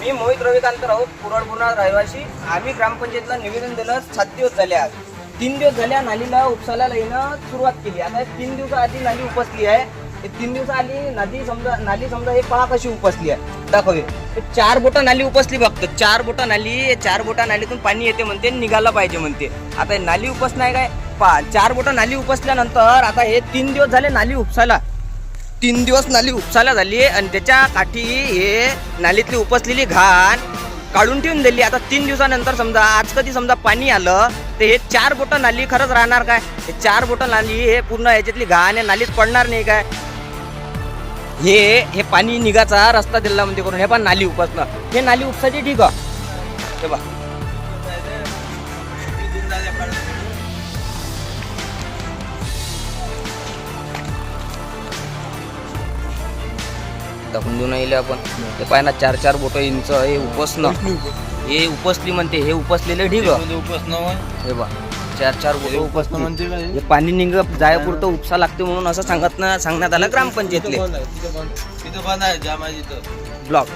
मी मोहित रविकांत राऊत पुरडपूर्णा रहिवासी. आम्ही ग्रामपंचायतला निवेदन देणं सात दिवस झाले आज. तीन दिवस झाल्या नालीला उपसायला येणं सुरुवात केली. आता तीन दिवसाआधी नाली उपसली आहे. हे तीन दिवसाआधी नदी समजा नाली समजा हे पहा कशी उपसली आहे? दाखवे चार बोटा नाली उपसली फक्त. चार बोटा नाली चार बोटा नालीतून पाणी येते म्हणते निघालं पाहिजे म्हणते. आता हे नाली उपस नाही काय? पहा चार बोटा नाली उपसल्यानंतर आता हे तीन दिवस झाले नाली उपसायला. तीन दिवस नाली उपसायला झाली आणि त्याच्या काठी हे नालीतली उपसलेली घाण काढून ठेवून दिली. आता तीन दिवसानंतर समजा आज कधी समजा पाणी आलं तर हे चार बोटं नाली खरंच राहणार काय? हे चार बोटं नाली हे पूर्ण याच्यातली घाण हे नालीत पडणार नाही काय? हे हे पाणी निघाचा रस्ता दिला म्हणजे करून हे पण नाली उपसणं. हे नाली उपसायची ठीक आहे. हे बा देऊ नाही आपण. ते पाय ना चार चार बोट इंच हे उपसणं. हे उपसली म्हणते हे उपसलेले ढिग. हे बा चार चार बोट उपसणं म्हणजे हे पाणी निघ जायपुरतं उपसा लागते म्हणून असं सांगत ना सांगण्यात आलं ग्रामपंचायतले. ब्लॉक.